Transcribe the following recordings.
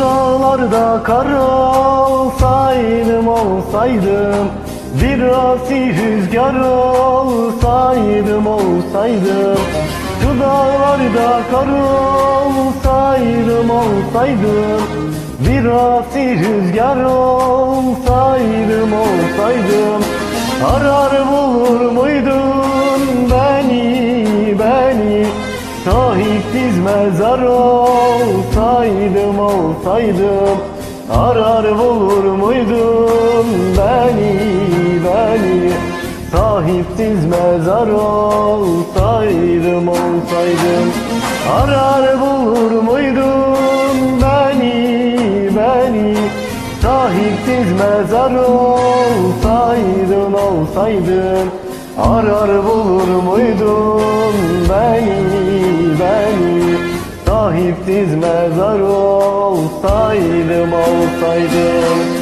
dağlarda kar olsaydım olsaydım Bir asi rüzgar olsaydım olsaydım. Şu dağlarda kar olsaydım olsaydım Bir asi rüzgar olsaydım olsaydım. Arar bulur muydun Sahipsiz mezar olsaydım olsaydım Arar bulur muydun beni beni? Sahipsiz mezar olsaydım olsaydım Arar bulur muydun beni beni? Sahipsiz mezar olsaydın olsaydın Arar bulur muydun beni beni Sahipsiz mezar olsaydım olsaydım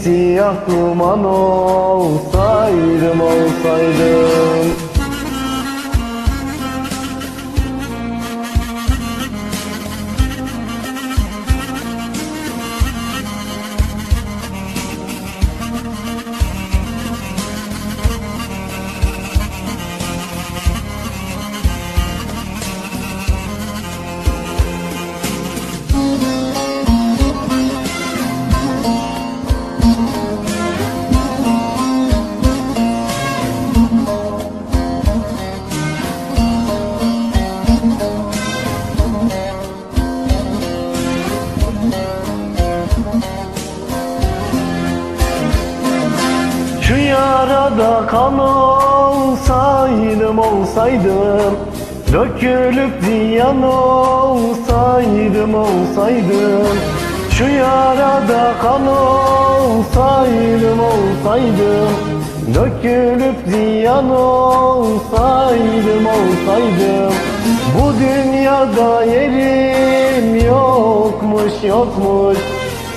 Simsiyah duman olsaydım olsaydım yarada kan olsaydım olsaydım Dökülüp ziyan olsaydım olsaydım Şu yarada kan olsaydım olsaydım Dökülüp ziyan olsaydım olsaydım Bu dünyada yerim yokmuş yokmuş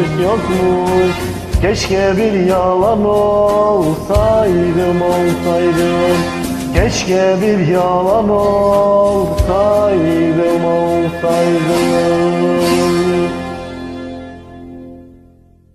varmış yokmuş. Keşke bir yalan olsaydım olsaydım. Keşke bir yalan olsaydım olsaydım.